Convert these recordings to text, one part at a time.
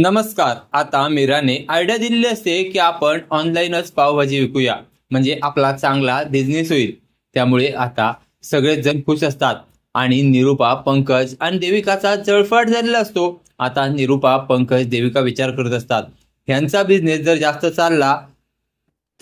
नमस्कार आता मीराने आयडिया दिलेली असते की आपण ऑनलाईनच पावभाजी विकूया. म्हणजे आपला चांगला बिझनेस होईल. त्यामुळे आता सगळेच जण खुश असतात. आणि निरुपा पंकज आणि देविकाचा जळफाट झालेला असतो. आता निरुपा पंकज देविका विचार करत असतात. ह्यांचा बिझनेस जर जास्त चालला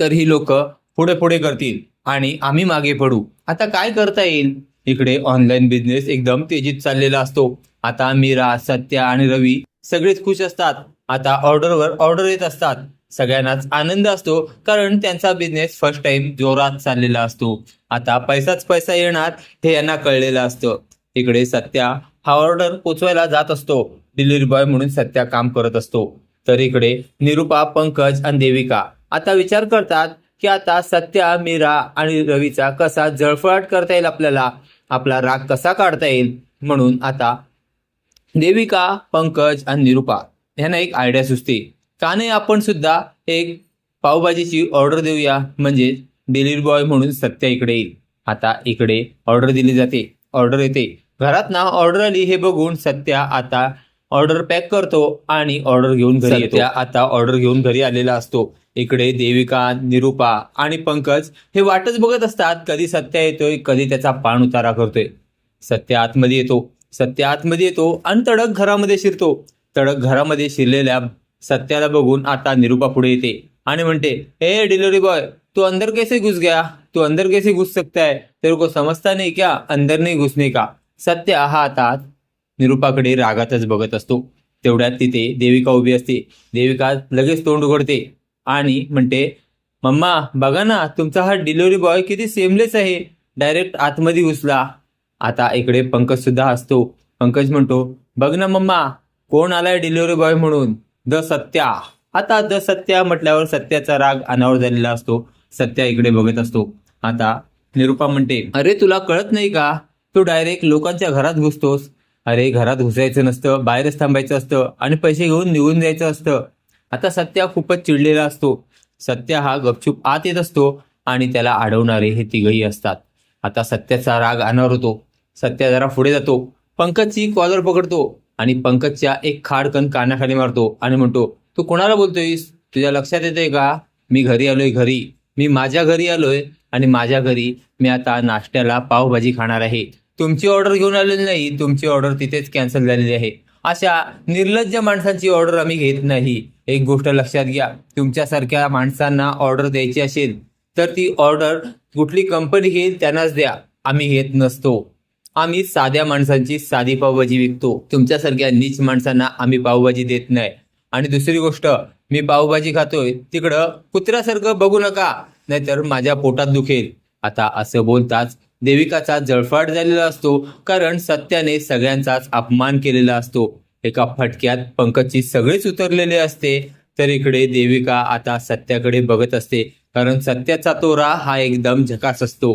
तर ही लोक पुढे पुढे करतील. आणि आम्ही मागे पडू. आता काय करता येईल? इकडे ऑनलाईन बिझनेस एकदम तेजीत चाललेला असतो. आता मीरा सत्या आणि रवी सगळेच खुश असतात. आता ऑर्डरवर ऑर्डर येत असतात. सगळ्यांनाच आनंद असतो कारण त्यांचा बिझनेस फर्स्ट टाइम जोरात चाललेला असतो. आता पैसाच पैसा येणार हे यांना कळलेलं असतं. इकडे सत्या हा ऑर्डर पोचवायला जात असतो. डिलिव्हरी बॉय म्हणून सत्या काम करत असतो. तर इकडे निरुपा पंकज आणि देविका. आता विचार करतात की आता सत्या मीरा आणि रवीचा कसा जळफळाट करता येईल आपल्याला? आपला राग कसा काढता येईल? म्हणून आता देविका पंकज आणि निरुपा ह्यांना एक आयडिया सुचते. का नाही आपण सुद्धा एक पावभाजीची ऑर्डर देऊया. म्हणजे डिलिव्हरी बॉय म्हणून सत्या इकडे येईल. आता इकडे ऑर्डर दिली जाते. ऑर्डर येते. घरात ना ऑर्डर आली हे बघून सत्या आता ऑर्डर पॅक करतो आणि ऑर्डर घेऊन घरी येतो आता ऑर्डर घेऊन घरी आलेला असतो. इकडे देविका निरुपा आणि पंकज हे वाटच बघत असतात. कधी सत्या येतोय कधी त्याचा पाण उतारा करतोय. सत्य आतमध्ये येतो. सत्य आतमध्ये येतो आणि तडक घरामध्ये शिरतो. तडक घरामध्ये शिरलेल्या सत्याला बघून आता निरुपा पुढे येते आणि म्हणते ए डिलिव्हरी बॉय तू अंदर कैसे घुस गया? तू अंदर कैसे घुस सकता है तेरे को समजता नाही क्या? अंदर नाही घुसणे का. सत्य हा आता निरुपाकडे रागातच बघत असतो. तेवढ्यात तिथे देविका उभी असते. देविका लगेच तोंड उघडते आणि म्हणते मम्मा बघा ना तुमचा हा डिलिव्हरी बॉय किती सेमलेस आहे. डायरेक्ट आतमध्ये घुसला. आता इकडे पंकज सुद्धा असतो पंकज म्हणतो बघ ना मम्मा कोण आलाय डिलिव्हरी बॉय म्हणून? द सत्या. आता द सत्या म्हटल्यावर सत्याचा राग अनावर झालेला असतो. सत्या इकडे बघत असतो. आता निरुपा म्हणते अरे तुला कळत नाही का? तू डायरेक्ट लोकांच्या घरात घुसतोस. अरे घरात घुसायचं नसतं बाहेरच थांबायचं असतं आणि पैसे घेऊन निघून जायचं असतं. आता सत्या खूपच चिडलेला असतो. सत्या हा गपचूप आत येत असतो आणि त्याला अडवणारे हे तिघही असतात. आता सत्याचा राग अनावर होतो. सत्या जरा पुढे जातो. पंकजची कॉलर पकडतो आणि पंकजच्या एक खाडकन कानाखाली मारतो आणि म्हणतो तू कोणाला बोलतोयस? तुझ्या लक्षात येते का? मी घरी आलोय घरी. मी माझ्या घरी आलोय आणि माझ्या घरी मी आता नाश्त्याला पावभाजी खाणार आहे. तुमची ऑर्डर घेऊन आलेली नाही तुमची ऑर्डर तिथेच कॅन्सल झालेली आहे. अशा निर्लज्ज माणसांची ऑर्डर आम्ही घेत नाही. एक गोष्ट लक्षात घ्या तुमच्यासारख्या माणसांना ऑर्डर द्यायची असेल तर ती ऑर्डर कुठली कंपनी घेईल त्यांनाच द्या. आम्ही घेत नसतो. आम्ही साध्या माणसांची साधी पावभाजी विकतो. तुमच्यासारख्या नीच माणसांना आम्ही पावभाजी देत नाही. आणि दुसरी गोष्ट मी पावभाजी खातोय तिकडं कुत्र्यासारखं बघू नका नाहीतर माझ्या पोटात दुखेल. आता असं बोलताच देविकाचा जळफाट झालेला असतो कारण सत्याने सगळ्यांचाच अपमान केलेला असतो. एका फटक्यात पंकजची सगळेच उतरलेले असते तर इकडे देविका आता सत्याकडे बघत असते कारण सत्याचा तोरा हा एकदम झकास असतो.